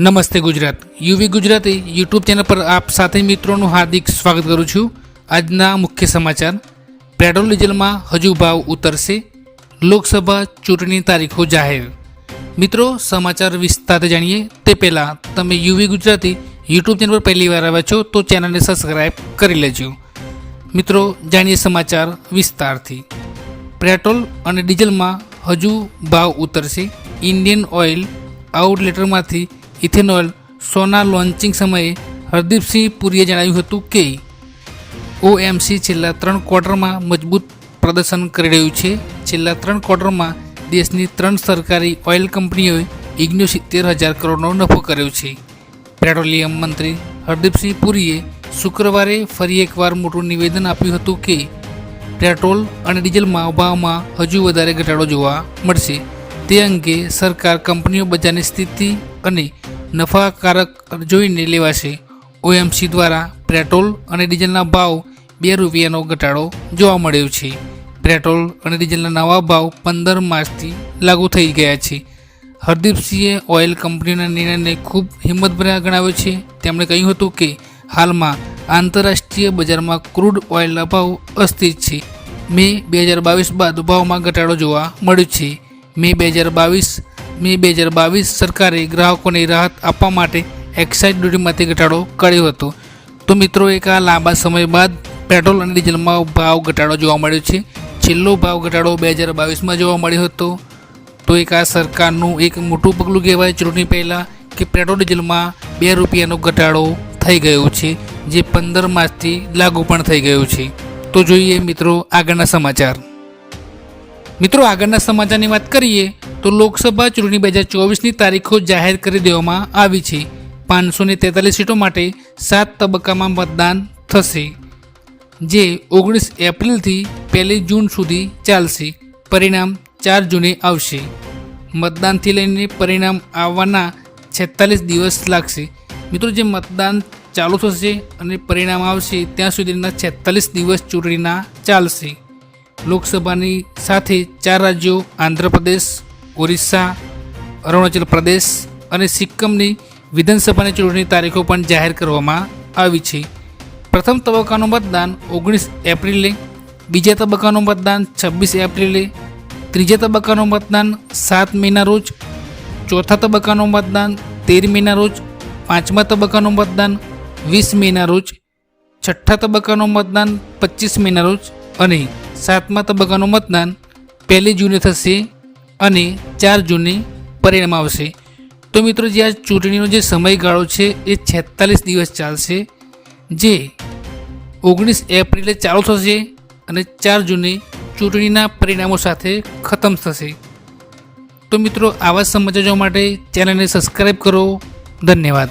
નમસ્તે Gujarat. UV Gujarati YouTube channel પર આપ સાથે મિત્રોનું હાર્દિક સ્વાગત કરું છું. આજના મુખ્ય સમાચાર. પેટ્રોલ ડીઝલમાં હજુ ભાવ ઉતરશે. લોકસભા ચૂંટણી તારીખો જાહેર. મિત્રો, સમાચાર વિસ્તારે જાણીએ તે પહેલાં તમે યુવી ગુજરાતી યુટ્યુબ ચેનલ પર પહેલી વાર આવ્યા છો તો ચેનલને સબસ્ક્રાઈબ કરી લેજો. મિત્રો, જાણીએ સમાચાર વિસ્તારથી. પેટ્રોલ અને ડીઝલમાં હજુ ભાવ ઉતરશે. ઇન્ડિયન ઓઇલ આઉટલેટરમાંથી ઇથેનોલ સોના લોન્ચિંગ સમયે હરદીપસિંહ પુરીએ જણાવ્યું હતું કે ઓએમસી છેલ્લા ત્રણ ક્વાર્ટરમાં મજબૂત પ્રદર્શન કરી રહ્યું છે. છેલ્લા ત્રણ ક્વાર્ટરમાં દેશની ત્રણ સરકારી ઓઇલ કંપનીઓએ સિત્તેર હજાર કરોડનો નફો કર્યો છે. પેટ્રોલિયમ મંત્રી હરદીપસિંહ પુરીએ શુક્રવારે ફરી એકવાર મોટું નિવેદન આપ્યું હતું કે પેટ્રોલ અને ડીઝલમાં ભાવમાં હજુ વધારે ઘટાડો જોવા મળશે. તે અંગે સરકાર કંપનીઓ બજારની સ્થિતિ અને નફાકારક જોઈને લેવાશે ઓએમસી દ્વારા પેટ્રોલ અને ડીઝલના ભાવ બે રૂપિયાનો ઘટાડો જોવા મળ્યો છે. પેટ્રોલ અને ડીઝલના નવા ભાવ પંદર માર્ચથી લાગુ થઈ ગયા છે. હરદીપસિંહે ઓઇલ કંપનીના નિર્ણયને ખૂબ હિંમતભર્યા ગણાવ્યો છે. તેમણે કહ્યું હતું કે હાલમાં આંતરરાષ્ટ્રીય બજારમાં ક્રૂડ ઓઇલના ભાવ અસ્થિર છે. મે બે હજાર બાવીસ બાદ ભાવમાં ઘટાડો જોવા મળ્યો છે. મે બે હજાર બાવીસ મે બે હજાર બાવીસ સરકારે ગ્રાહકોને રાહત આપવા માટે એક્સાઇઝ ડ્યુટીમાંથી ઘટાડો કર્યો હતો. તો મિત્રો, એક આ લાંબા સમય બાદ પેટ્રોલ અને ડીઝલમાં ભાવ ઘટાડો જોવા મળ્યો છે. છેલ્લો ભાવ ઘટાડો બે હજાર બાવીસમાં જોવા મળ્યો હતો. તો એક આ સરકારનું એક મોટું પગલું કહેવાય, ચૂંટણી પહેલાં કે પેટ્રોલ ડીઝલમાં બે રૂપિયાનો ઘટાડો થઈ ગયો છે, જે પંદર માર્ચથી લાગુ પણ થઈ ગયું છે. તો જોઈએ મિત્રો આગળના સમાચાર. મિત્રો, આગળના સમાચારની વાત કરીએ તો લોકસભા ચૂંટણી બે હજાર ચોવીસની તારીખો જાહેર કરી દેવામાં આવી છે. પાંચસો ને તેતાલીસ સીટો માટે સાત તબક્કામાં મતદાન થશે, જે ઓગણીસ એપ્રિલથી પહેલી જૂન સુધી ચાલશે. પરિણામ ચાર જૂને આવશે. મતદાનથી લઈને પરિણામ આવવાના છેતાલીસ દિવસ લાગશે. મિત્રો, જે મતદાન ચાલુ થશે અને પરિણામ આવશે, ત્યાં સુધીના છેતાલીસ દિવસ ચૂંટણીના ચાલશે. લોકસભાની સાથે ચાર રાજ્યો આંધ્રપ્રદેશ ઓરિસ્સા, અરુણાચલ પ્રદેશ અને સિક્કમની વિધાનસભાની ચૂંટણી તારીખો પણ જાહેર કરવામાં આવી છે. પ્રથમ તબક્કાનું મતદાન ઓગણીસ એપ્રિલે, બીજા તબક્કાનું મતદાન છવ્વીસ એપ્રિલે, ત્રીજા તબક્કાનું મતદાન સાત મેના રોજ, ચોથા તબક્કાનું મતદાન તેર મેના રોજ, પાંચમા તબક્કાનું મતદાન વીસ મેના રોજ, છઠ્ઠા તબક્કાનું મતદાન પચીસ મેના રોજ અને સાતમા તબક્કાનું મતદાન પહેલી જૂને થશે અને ચાર જૂને પરિણામ આવશે. તો મિત્રો, જે આ ચૂંટણીનો જે સમયગાળો છે, એ છેતાલીસ દિવસ ચાલશે, જે ઓગણીસ એપ્રિલે ચાલુ થશે અને ચાર જૂને ચૂંટણીના પરિણામો સાથે ખતમ થશે. તો મિત્રો, આવા સમાચાર માટે ચેનલને સબસ્ક્રાઈબ કરો. ધન્યવાદ.